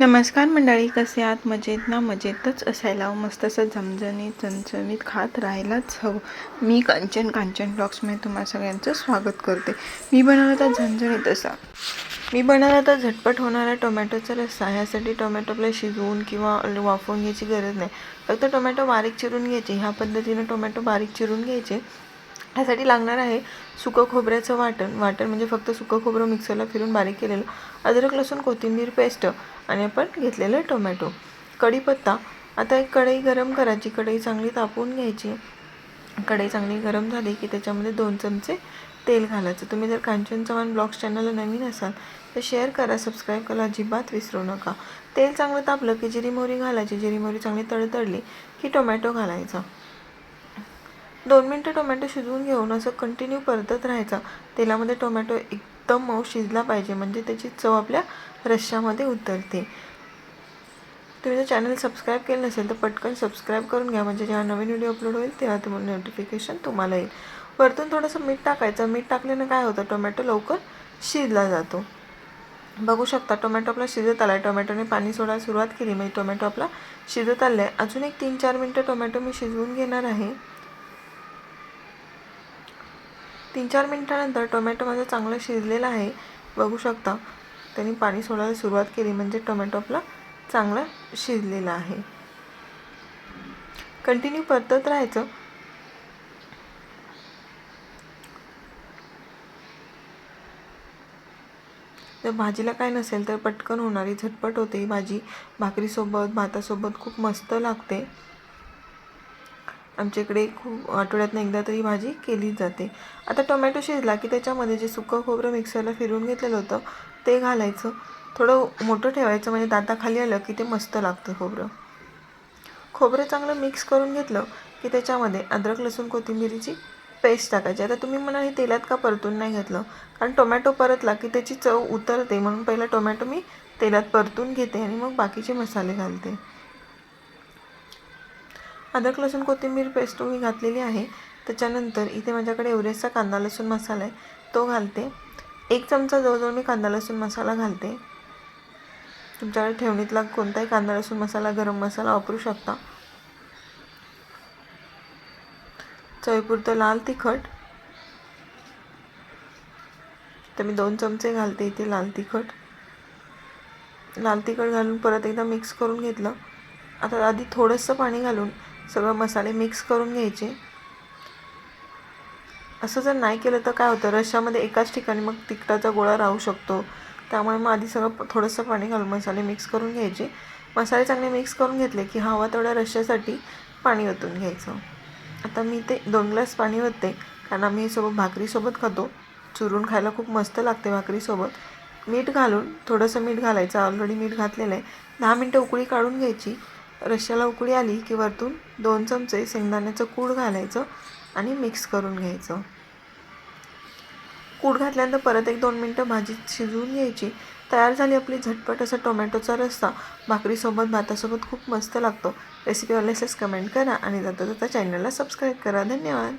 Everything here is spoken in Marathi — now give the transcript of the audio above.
नमस्कार मंडळी कसे आहात? मजेत ना? मजेतच असायला हवं. मस्त असं झमझणीत चमचमीत खात राहायलाच हवं. मी कांचन कांचन ब्लॉग्समध्ये तुम्हा सगळ्यांचं स्वागत करते. मी बनवला तर झणझणीत असा. मी बनवला तर झटपट होणारा टोमॅटोचा रस्सा ह्यासाठी टोमॅटो आपल्या शिजवून किंवा वाफवून घ्यायची गरज नाही. फक्त टोमॅटो बारीक चिरून घ्यायचे. ह्या पद्धतीनं टोमॅटो बारीक चिरून घ्यायचे. ह्यासाठी लागणार आहे सुकं खोबऱ्याचं वाटण. वाटण म्हणजे फक्त सुकं खोबरं मिक्सरला फिरून बारीक केलेलं अद्रक लसूण कोथिंबीर पेस्ट आणि आपण घेतलेलं टोमॅटो. कढीपत्ता. आता एक कढई गरम करायची. कढई चांगली तापवून घ्यायची. कढई चांगली गरम झाली की त्याच्यामध्ये दोन चमचे तेल घालायचं. तुम्ही जर कांचन चव्हाण ब्लॉग्स चॅनलला नवीन असाल तर शेअर करा सबस्क्राईब करा अजिबात विसरू नका. तेल चांगलं तापलं की जिरी मोहरी घालायची. जिरी मोहरी चांगली तडतडली की टोमॅटो घालायचा. दोन मिनटं टोमॅटो शिजवून घेऊन असं कंटिन्यू परतत राहायचं. तेलामध्ये टोमॅटो एकदम मऊ शिजला पाहिजे म्हणजे त्याची चव आपल्या रश्श्यामध्ये उतरते. तुम्ही जर चॅनल सबस्क्राईब केलं नसेल तर पटकन सबस्क्राईब करून घ्या म्हणजे जेव्हा नवीन व्हिडिओ अपलोड होईल तेव्हा तुम्हाला नोटिफिकेशन तुम्हाला येईल. वरतून थोडंसं मीठ टाकायचं. मीठ टाकल्यानं काय होतं? टोमॅटो लवकर शिजला जातो. बघू शकता टोमॅटो आपला शिजत आला आहे टोमॅटोने पाणी सोडायला सुरुवात केली. म्हणजे टोमॅटो आपला शिजत आला आहे अजून एक तीन चार मिनटं टोमॅटो मी शिजवून घेणार आहे. तीन चार मिनटानंतर टोमॅटो माझं चांगलं शिजलेलं आहे. बघू शकता. त्यांनी पाणी सोडायला सुरुवात केली म्हणजे टोमॅटो आपला चांगला शिजलेला आहे. कंटिन्यू परतत राहायचं. जर भाजीला काय नसेल तर पटकन होणारी झटपट होते ही भाजी. भाकरीसोबत भातासोबत खूप मस्त लागते. आमच्या इकडे खूप आठवड्यातनं एकदा तरी भाजी केलीच जाते. आता टोमॅटो शिजला की त्याच्यामध्ये जे सुकं खोबरं मिक्सरला फिरवून घेतलेलं होतं ते घालायचं. थोडं मोठं ठेवायचं म्हणजे दाताखाली आलं की ते मस्त लागतं खोबरं. खोबरं चांगलं मिक्स करून घेतलं की त्याच्यामध्ये अद्रक लसूण कोथिंबिरीची पेस्ट टाकायची. आता तुम्ही म्हणा हे तेलात का परतून नाही घेतलं? कारण टोमॅटो परतला की त्याची चव उतरते म्हणून पहिला टोमॅटो मी तेलात परतून घेते आणि मग बाकीचे मसाले घालते. अद्रक लसूण कोथिंबीर पेस्ट मी घातलेली आहे. त्याच्यानंतर इथे माझ्याकडे एवरेस्टचा कांदा लसूण मसाला आहे. तो घालते. एक चमचा जवळजवळ मी कांदा लसूण मसाला घालते. तुमच्याकडे ठेवणीतला कोणताही कांदा लसूण मसाला गरम मसाला वापरू शकता. चवीपुरतं लाल तिखट. तर मी दोन चमचे घालते इथे लाल तिखट. लाल तिखट घालून परत एकदा मिक्स करून घेतलं. आता आधी थोडंसं पाणी घालून सगळं मसाले मिक्स करून घ्यायचे. असं जर नाही केलं तर काय होतं? रश्यामध्ये एकाच ठिकाणी मग तिखटाचा गोळा राहू शकतो. त्यामुळे मग आधी सगळं थोडंसं पाणी घालून मसाले मिक्स करून घ्यायचे. मसाले चांगले मिक्स करून घेतले की हवा तेवढ्या रश्श्यासाठी पाणी ओतून घ्यायचं. आता मी ते दोन ग्लास पाणी ओतते. कारण आम्ही सोबत भाकरीसोबत खातो. चुरून खायला खूप मस्त लागते भाकरीसोबत मीठ घालून थोडंसं मीठ घालायचं. ऑलरेडी मीठ घातलेलं आहे. दहा मिनटं उकळी काढून घ्यायची. रश्श्याला उकळी आली की वरतून दोन चमचे शेंगदाण्याचं कूड घालायचं आणि मिक्स करून घ्यायचं. कूड घातल्यानंतर परत एक दोन मिनटं भाजी शिजवून घ्यायची. तयार झाली आपली झटपट असा टोमॅटोचा रस्सा. भाकरीसोबत भातासोबत खूप मस्त लागतो. रेसिपी वाल्यासेच कमेंट करा आणि जाता जाता चॅनलला सबस्क्राईब करा. धन्यवाद.